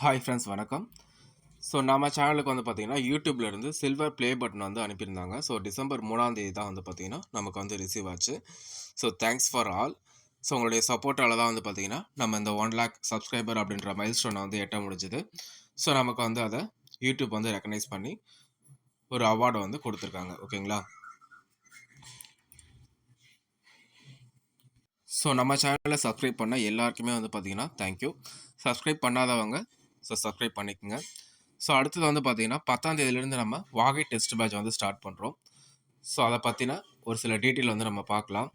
Hi friends வணக்கம். So நம்ம சேனலுக்கு வந்து பார்த்தீங்கன்னா யூடியூப்லேருந்து சில்வர் ப்ளே பட்டன் வந்து அனுப்பியிருந்தாங்க. ஸோ டிசம்பர் மூணாம் தேதி தான் வந்து பார்த்தீங்கன்னா நமக்கு வந்து ரிசீவ் ஆச்சு. So thanks for all so உங்களுடைய சப்போர்ட்டால் தான் வந்து பார்த்தீங்கன்னா நம்ம இந்த ஒன் லேக் சப்ஸ்கிரைபர் அப்படின்ற மைல் ஸ்டோனை வந்து எட்ட முடிஞ்சுது. ஸோ நமக்கு வந்து அதை யூடியூப் வந்து ரெக்கனைஸ் பண்ணி ஒரு அவார்டை வந்து கொடுத்துருக்காங்க. ஓகேங்களா ஸோ நம்ம சேனலில் சப்ஸ்கிரைப் பண்ண எல்லாருக்குமே வந்து பார்த்தீங்கன்னா தேங்க்யூ சப்ஸ்கிரைப் பண்ணாதவங்க ஸோ சப்ஸ்கிரைப் பண்ணிக்கோங்க. ஸோ அடுத்தது வந்து பார்த்தீங்கன்னா பத்தாம் தேதியிலேருந்து நம்ம வாகை டெஸ்ட் பேட்ச் வந்து ஸ்டார்ட் பண்ணுறோம் ஸோ அதை பற்றின ஒரு சில டீட்டெயில் வந்து நம்ம பார்க்கலாம்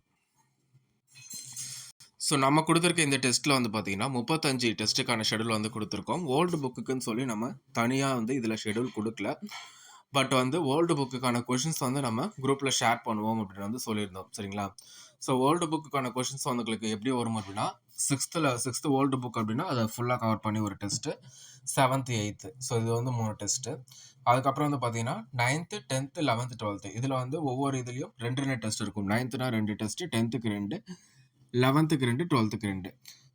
ஸோ நம்ம கொடுத்துருக்க இந்த டெஸ்ட்டில் வந்து பார்த்தீங்கன்னா முப்பத்தஞ்சு டெஸ்ட்டுக்கான ஷெடியூல் வந்து கொடுத்துருக்கோம். ஓல்டு புக்குக்குன்னு சொல்லி நம்ம தனியாக வந்து இதில் ஷெடியூல் கொடுக்கல. பட் வந்து ஓல்டு புக்குக்கான கொஷின்ஸ் வந்து நம்ம குரூப்பில் ஷேர் பண்ணுவோம் அப்படின்னு வந்து சொல்லியிருந்தோம். சரிங்களா? ஸோ ஓல்டு புக்குக்கான கொஷின்ஸ் வந்து உங்களுக்கு எப்படி வரும் அப்படின்னா சிக்ஸ்த்தில் சிக்ஸ்த்து ஓல்டு புக் அப்படின்னா அதை ஃபுல்லாக கவர் பண்ணி ஒரு டெஸ்ட்டு செவன்த்து எயித்து ஸோ இது வந்து மூணு டெஸ்ட்டு அதுக்கப்புறம் வந்து பார்த்தீங்கன்னா நைன்த்து டென்த்து லெவன்த்து டுவெல்த்து இதில் வந்து ஒவ்வொரு இதுலேயும் ரெண்டு ரெண்டு டெஸ்ட் இருக்கும். நைன்த்துனா ரெண்டு டெஸ்ட்டு டென்த்துக்கு ரெண்டு லெவன்த்துக்கு ரெண்டு டுவெல்த்துக்கு ரெண்டு.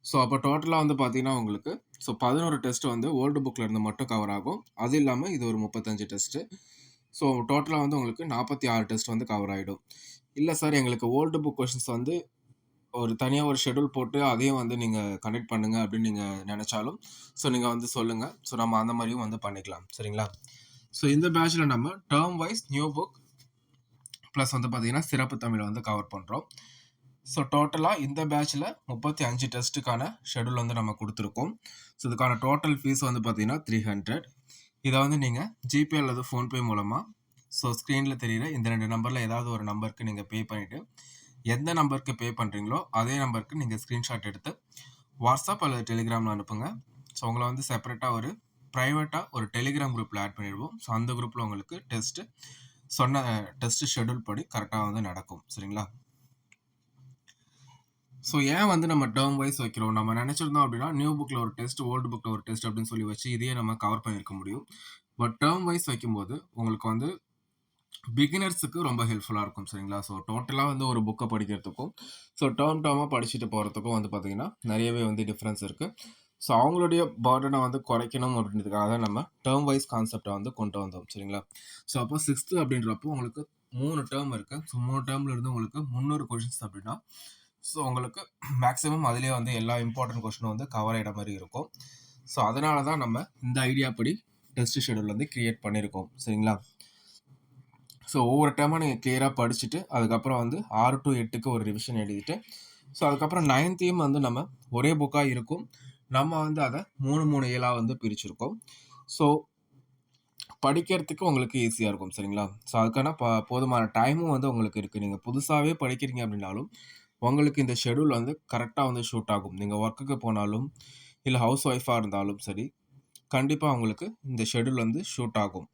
ஸோ அப்போ டோட்டலாக வந்து பார்த்தீங்கன்னா உங்களுக்கு ஸோ பதினோரு டெஸ்ட்டு வந்து ஓல்டு புக்கில் இருந்து மட்டும் கவர் ஆகும். அது இல்லாமல் இது ஒரு முப்பத்தஞ்சு டெஸ்ட்டு ஸோ டோட்டலாக வந்து உங்களுக்கு நாற்பத்தி ஆறு டெஸ்ட் வந்து கவர் ஆகிடும் இல்லை சார் எங்களுக்கு ஓல்டு புக் கொஷின்ஸ் வந்து ஒரு தனியாக ஒரு ஷெடியூல் போட்டு அதையும் வந்து நீங்கள் கனெக்ட் பண்ணுங்கள் அப்படின்னு நீங்கள் நினச்சாலும் ஸோ நீங்கள் வந்து சொல்லுங்கள் ஸோ நம்ம அந்த மாதிரியும் வந்து பண்ணிக்கலாம். சரிங்களா? ஸோ இந்த பேட்சில் நம்ம term wise new book plus வந்து பார்த்தீங்கன்னா சிறப்பு தமிழை வந்து கவர் பண்ணுறோம் ஸோ டோட்டலாக இந்த பேட்சில் முப்பத்தி அஞ்சு டெஸ்ட்டுக்கான ஷெடியூல் வந்து நம்ம கொடுத்துருக்கோம். ஸோ இதுக்கான டோட்டல் ஃபீஸ் வந்து பார்த்தீங்கன்னா த்ரீ ஹண்ட்ரட் இதை வந்து நீங்கள் ஜிபே அல்லது ஃபோன்பே மூலமாக ஸோ ஸ்க்ரீனில் தெரிகிற இந்த ரெண்டு நம்பரில் ஏதாவது ஒரு நம்பருக்கு நீங்கள் பே பண்ணிவிட்டு எந்த நம்பருக்கு பே பண்ணுறீங்களோ அதே நம்பருக்கு நீங்கள் ஸ்க்ரீன்ஷாட் எடுத்து வாட்ஸ்அப் அல்லது டெலிகிராமில் அனுப்புங்க. ஸோ உங்களை வந்து செப்பரேட்டாக ஒரு ப்ரைவேட்டாக ஒரு டெலிகிராம் குரூப்பில் ஆட் பண்ணிடுவோம். ஸோ அந்த குரூப்பில் உங்களுக்கு டெஸ்ட்டு சொன்ன டெஸ்ட்டு ஷெடியூல் படி கரெக்டாக வந்து நடக்கும். சரிங்களா? ஸோ ஏன் வந்து நம்ம டேர்ம் வைஸ் வைக்கிறோம்? நம்ம நினச்சிருந்தோம் அப்படின்னா நியூ புக்கில் ஒரு டெஸ்ட் ஓல்டு புக்கில் ஒரு டெஸ்ட் அப்படின்னு சொல்லி வச்சு இதையே நம்ம கவர் பண்ணியிருக்க முடியும். பட் டேர்ம் வைஸ் வைக்கும்போது உங்களுக்கு வந்து பிகினர்ஸுக்கு ரொம்ப ஹெல்ப்ஃபுல்லாக இருக்கும் சரிங்களா? ஸோ டோட்டலாக வந்து ஒரு புக்கை படிக்கிறதுக்கும் ஸோ டேர்ம் டேர்மாக படிச்சுட்டு போகிறதுக்கும் வந்து பார்த்திங்கன்னா நிறையவே வந்து டிஃப்ரென்ஸ் இருக்குது ஸோ அவங்களுடைய பர்டனை வந்து குறைக்கணும் அப்படின்றதுக்காக தான் நம்ம டேர்ம் வைஸ் கான்செப்டை வந்து கொண்டு வந்தோம் சரிங்களா? ஸோ அப்போ சிக்ஸ்த்து அப்படின்றப்போ உங்களுக்கு மூணு டேர்ம் இருக்குது ஸோ மூணு டேர்மில் இருந்து உங்களுக்கு முந்நூறு கொஷின்ஸ் அப்படின்னா ஸோ உங்களுக்கு மேக்ஸிமம் அதிலே வந்து எல்லா இம்பார்ட்டன்ட் கொஷினும் வந்து கவர் ஆகிட மாதிரி இருக்கும். ஸோ அதனால தான் நம்ம இந்த ஐடியா படி டெஸ்ட் ஷெடியூல் வந்து க்ரியேட் பண்ணியிருக்கோம் சரிங்களா? ஸோ ஒவ்வொரு டைமாக நீங்கள் கிளியராக படிச்சுட்டு அதுக்கப்புறம் வந்து ஆறு டு எட்டுக்கு ஒரு ரிவிஷன் எழுதிட்டு ஸோ அதுக்கப்புறம் நைன்த்தையும் வந்து நம்ம ஒரே புக்காக இருக்கும். நம்ம வந்து அதை மூணு மூணு ஏழாக வந்து பிரிச்சிருக்கோம். ஸோ படிக்கிறதுக்கு உங்களுக்கு ஈஸியாக இருக்கும் சரிங்களா? ஸோ அதுக்கான ப போதுமான டைமும் வந்து உங்களுக்கு இருக்குது நீங்கள் புதுசாகவே படிக்கிறீங்க அப்படின்னாலும் உங்களுக்கு இந்த ஷெடியூல் வந்து கரெக்டாக வந்து ஷூட் ஆகும். நீங்கள் ஒர்க்குக்கு போனாலும் இல்லை ஹவுஸ் ஒய்ஃபாக இருந்தாலும் சரி கண்டிப்பாக உங்களுக்கு இந்த ஷெடியூல் வந்து ஷூட் ஆகும்.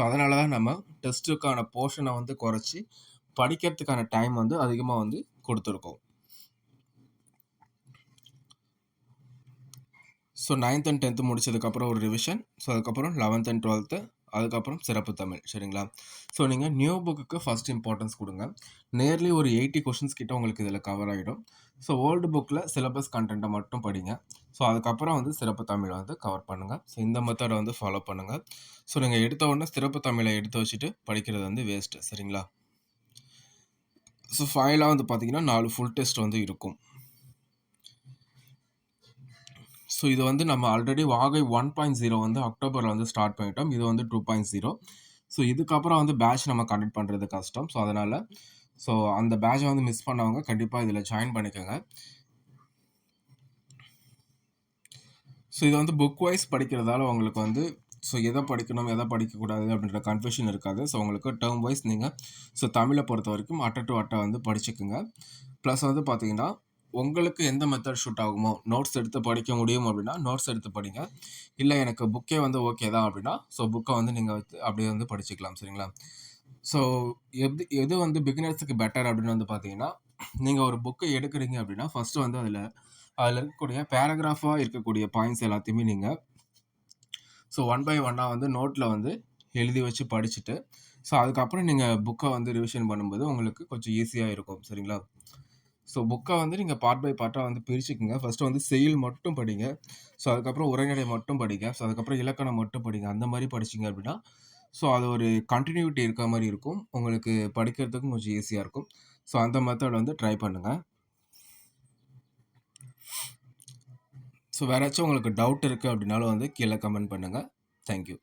ஸோ அதனால தான் நம்ம டெஸ்ட்டுக்கான போர்ஷனை வந்து குறைச்சி படிக்கிறதுக்கான டைம் வந்து அதிகமாக வந்து கொடுத்துருக்கோம். ஸோ நைன்த் அண்ட் டென்த்து முடிச்சதுக்கப்புறம் ஒரு ரிவிஷன் ஸோ அதுக்கப்புறம் லெவன்த் அண்ட் டுவெல்த்து அதுக்கப்புறம் சிறப்பு தமிழ் சரிங்களா? ஸோ நீங்கள் நியூ புக்குக்கு ஃபஸ்ட் இம்பார்ட்டன்ஸ் கொடுங்க. நேர்லி ஒரு எயிட்டி கொஷின்ஸ் கிட்ட உங்களுக்கு இதில் கவர் ஆகிடும் ஸோ ஓல்டு புக்கில் சிலபஸ் கண்டென்ட்டை மட்டும் படிங்க. ஸோ அதுக்கப்புறம் வந்து சிறப்பு தமிழை வந்து கவர் பண்ணுங்கள் ஸோ இந்த மெத்தடை வந்து ஃபாலோ பண்ணுங்கள் ஸோ நீங்கள் எடுத்த உடனே சிறப்பு தமிழை எடுத்து வச்சுட்டு படிக்கிறது வந்து வேஸ்ட்டு சரிங்களா? ஸோ ஃபைலாக வந்து பார்த்தீங்கன்னா நாலு ஃபுல் டெஸ்ட் வந்து இருக்கும். ஸோ இது வந்து நம்ம ஆல்ரெடி வாகை ஒன் பாயிண்ட் ஜீரோ வந்து அக்டோபரில் வந்து ஸ்டார்ட் பண்ணிட்டோம். இது வந்து டூ பாயிண்ட் ஜீரோ ஸோ இதுக்கப்புறம் வந்து பேட்ச் நம்ம கண்டக்ட் பண்ணுறது கஷ்டம். ஸோ அதனால் ஸோ அந்த பேட்சை வந்து மிஸ் பண்ணவங்க கண்டிப்பாக இதில் ஜாயின் பண்ணிக்கோங்க. ஸோ இது வந்து புக் வைஸ் படிக்கிறதால உங்களுக்கு வந்து ஸோ எதை படிக்கணும் எதை படிக்கக்கூடாது அப்படின்ற கன்ஃபியூஷன் இருக்காது. ஸோ உங்களுக்கு டேர்ம் வைஸ் நீங்கள் ஸோ தமிழை பொறுத்த வரைக்கும் அட்டை டு அட்டை வந்து படிச்சுக்குங்க. ப்ளஸ் வந்து பார்த்தீங்கன்னா உங்களுக்கு எந்த மெத்தட் ஷூட் ஆகுமோ நோட்ஸ் எடுத்து படிக்க முடியும் அப்படின்னா நோட்ஸ் எடுத்து படிங்க. இல்லை எனக்கு புக்கே வந்து ஓகே தான் அப்படின்னா ஸோ புக்கை வந்து நீங்கள் வந்து அப்படியே வந்து படிச்சுக்கலாம் சரிங்களா? ஸோ எது எது வந்து பிகினர்ஸுக்கு பெட்டர் அப்படின்னு வந்து பார்த்தீங்கன்னா நீங்கள் ஒரு புக்கை எடுக்கிறீங்க அப்படின்னா ஃபஸ்ட்டு வந்து அதில் அதில் இருக்கக்கூடிய பேராகிராஃபாக இருக்கக்கூடிய பாயிண்ட்ஸ் எல்லாத்தையுமே நீங்கள் ஸோ ஒன் பை ஒன்னாக வந்து நோட்டில் வந்து எழுதி வச்சு படிச்சுட்டு ஸோ அதுக்கப்புறம் நீங்கள் புக்கை வந்து ரிவிஷன் பண்ணும்போது உங்களுக்கு கொஞ்சம் ஈஸியாக இருக்கும் சரிங்களா? ஸோ புக்கை வந்து நீங்கள் பார்ட் பை பார்ட்டாக வந்து பிரிச்சுக்கோங்க. ஃபஸ்ட்டு வந்து செயல் மட்டும் படிங்க. ஸோ அதுக்கப்புறம் உரைநடை மட்டும் படிங்க. ஸோ அதுக்கப்புறம் இலக்கணம் மட்டும் படிங்க. அந்த மாதிரி படிச்சிங்க அப்படின்னா ஸோ அது ஒரு கண்டினியூட்டி இருக்க மாதிரி இருக்கும். உங்களுக்கு படிக்கிறதுக்கும் கொஞ்சம் ஈஸியாக இருக்கும். ஸோ அந்த மெத்தட் வந்து ட்ரை பண்ணுங்கள் ஸோ வேறாச்சும் உங்களுக்கு டவுட் இருக்குது அப்படின்னாலும் வந்து கீழே கமெண்ட் பண்ணுங்கள் தேங்க்யூ